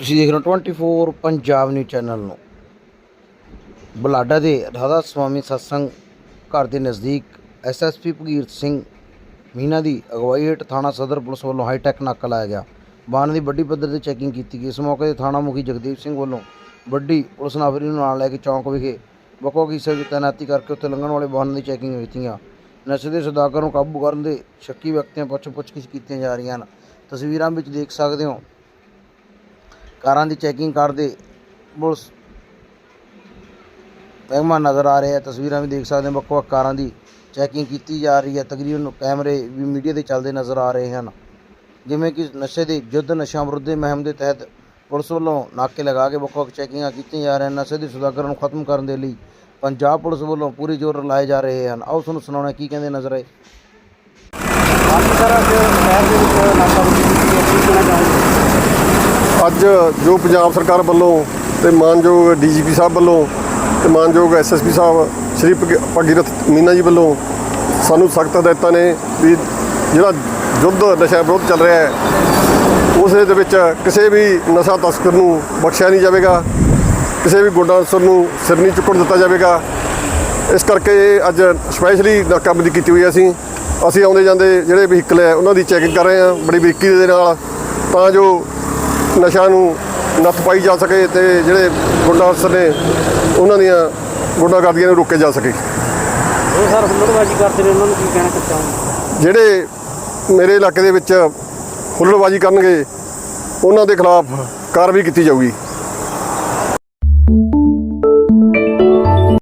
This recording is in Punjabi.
ਤੁਸੀਂ ਦੇਖ ਰਹੇ ਹੋ 24 ਪੰਜਾਬ ਨਿਊਜ਼ ਚੈਨਲ ਨੂੰ। ਬਲਾਡਾ ਦੇ ਰਾਧਾ ਸੁਆਮੀ ਸਤਸੰਗ ਘਰ ਦੇ ਨਜ਼ਦੀਕ ਐਸਐਸਪੀ ਭਗੀਰ ਸਿੰਘ ਮੀਨਾ ਦੀ ਅਗਵਾਈ ਹੇਠ ਥਾਣਾ ਸਦਰ ਪੁਲਿਸ ਵੱਲੋਂ ਹਾਈਟੈਕ ਨਾਕਾ ਲਾਇਆ ਗਿਆ। ਵਾਹਨ ਦੀ ਵੱਡੀ ਪੱਧਰ ਤੇ ਚੈਕਿੰਗ ਕੀਤੀ ਗਈ। ਇਸ ਮੌਕੇ ਤੇ ਥਾਣਾ ਮੁਖੀ ਜਗਦੀਪ ਸਿੰਘ ਵੱਲੋਂ ਵੱਡੀ ਪੁਲਿਸ ਨਾਵਰੀ ਨੂੰ ਨਾਲ ਲੈ ਕੇ ਚੌਂਕ ਵਿਖੇ ਵੱਖੋ ਵੱਖ ਹਿੱਸੇ ਵਿੱਚ ਤੈਨਾਤੀ ਕਰਕੇ ਉੱਥੇ ਲੰਘਣ ਵਾਲੇ ਵਾਹਨਾਂ ਦੀ ਚੈਕਿੰਗ ਕੀਤੀਆਂ ਨਸ਼ੇ ਦੇ ਸੌਦਾਗਰ ਨੂੰ ਕਾਬੂ ਕਰਨ ਦੇ ਸ਼ੱਕੀ ਵਿਅਕਤੀਆਂ ਪੁੱਛ ਪੁੱਛਗਿੱਛ ਕੀਤੀਆਂ ਜਾ ਰਹੀਆਂ ਹਨ। ਤਸਵੀਰਾਂ ਵਿੱਚ ਦੇਖ ਸਕਦੇ ਹੋ ਕਾਰਾਂ ਦੀ ਚੈਕਿੰਗ ਕਰਦੇ ਪੁਲਿਸ ਮਹਿਕਮਾ ਨਜ਼ਰ ਆ ਰਿਹਾ ਹੈ। ਤਸਵੀਰਾਂ ਵੀ ਦੇਖ ਸਕਦੇ ਹੋ। ਵੱਖ ਵੱਖ ਕਾਰਾਂ ਦੀ ਚੈਕਿੰਗ ਕੀਤੀ ਜਾ ਰਹੀ ਹੈ। ਤਕਰੀਬਨ ਕੈਮਰੇ ਵੀ ਮੀਡੀਆ ਤੇ ਚੱਲਦੇ ਨਜ਼ਰ ਆ ਰਹੇ ਹਨ। ਜਿਵੇਂ ਕਿ ਨਸ਼ੇ ਦੇ ਯੁੱਧ ਨਸ਼ਾ ਵਿਰੁੱਧ ਮੁਹਿੰਮ ਦੇ ਤਹਿਤ ਪੁਲਿਸ ਵੱਲੋਂ ਨਾਕੇ ਲਗਾ ਕੇ ਵੱਖ ਵੱਖ ਚੈਕਿੰਗਾਂ ਕੀਤੀਆਂ ਜਾ ਰਹੀਆਂ ਨਸ਼ੇ ਦੀ ਸੁਦਾਗਰ ਨੂੰ ਖਤਮ ਕਰਨ ਦੇ ਲਈ ਪੰਜਾਬ ਪੁਲਿਸ ਵੱਲੋਂ ਪੂਰੀ ਜ਼ੋਰ ਲਾਏ ਜਾ ਰਹੇ ਹਨ। ਆਓ ਤੁਹਾਨੂੰ ਸੁਣਾਉਣਾ ਕੀ ਕਹਿੰਦੇ ਨਜ਼ਰ ਆਏ। ਅੱਜ ਅੱਜ ਜੋ ਪੰਜਾਬ ਸਰਕਾਰ ਵੱਲੋਂ ਤੇ ਮਾਨਯੋਗ ਡੀਜੀਪੀ ਸਾਹਿਬ ਵੱਲੋਂ ਤੇ ਮਾਨਯੋਗ ਐਸਐਸਪੀ ਸਾਹਿਬ, ਸ਼੍ਰੀ ਭਗ- ਭਗੀਰਥ ਮੀਨਾ ਜੀ ਵੱਲੋਂ ਸਾਨੂੰ ਸਖਤ ਹਦਾਇਤਾਂ ਨੇ ਵੀ ਜਿਹੜਾ ਯੁੱਧ ਨਸ਼ਾ ਵਿਰੋਧ ਚੱਲ ਰਿਹਾ ਹੈ ਉਸ ਦੇ ਵਿੱਚ ਕਿਸੇ ਵੀ ਨਸ਼ਾ ਤਸਕਰ ਨੂੰ ਬਖਸ਼ਿਆ ਨਹੀਂ ਜਾਵੇਗਾ, ਕਿਸੇ ਵੀ ਗੁੰਡਾ ਅਨਸਰ ਨੂੰ ਸਿਰ ਨਹੀਂ ਚੁੱਕਣ ਦਿੱਤਾ ਜਾਵੇਗਾ। ਇਸ ਕਰਕੇ ਅੱਜ ਸਪੈਸ਼ਲੀ ਨਾਕਾਬੰਦੀ ਕੀਤੀ ਹੋਈ ਅਸੀਂ। ਅਸੀਂ ਆਉਂਦੇ ਜਾਂਦੇ ਜਿਹੜੇ ਵਹੀਕਲ ਹੈ, ਉਹਨਾਂ ਦੀ ਚੈਕਿੰਗ ਕਰ ਰਹੇ ਹਾਂ, ਬੜੀ ਬਰੀਕੀ ਦੇ ਨਾਲ। ਤਾਂ ਜੋ ਨਸ਼ਾ ਨੂੰ ਨੱਥ ਪਾਈ ਜਾ ਸਕੇ ਤੇ ਜਿਹੜੇ ਗੁੰਡਾ ਅਨਸਰ ਨੇ ਉਹਨਾਂ ਦੀਆਂ ਗੁੰਡਾਗਰਦੀਆਂ ਨੂੰ ਰੋਕਿਆ ਜਾ ਸਕੇ। ਉਹ ਸਰ ਹੁੱਲੜਬਾਜੀ ਕਰਦੇ ਨੇ ਉਹਨਾਂ ਨੂੰ ਕੀ ਕਹਿਣਾ ਚਾਹੁੰਦੇ ਜਿਹੜੇ ਮੇਰੇ ਇਲਾਕੇ ਦੇ ਵਿੱਚ ਹੁੱਲੜਬਾਜੀ ਕਰਨਗੇ ਉਹਨਾਂ ਦੇ ਖਿਲਾਫ ਕਾਰਵਾਈ ਕੀਤੀ ਜਾਊਗੀ।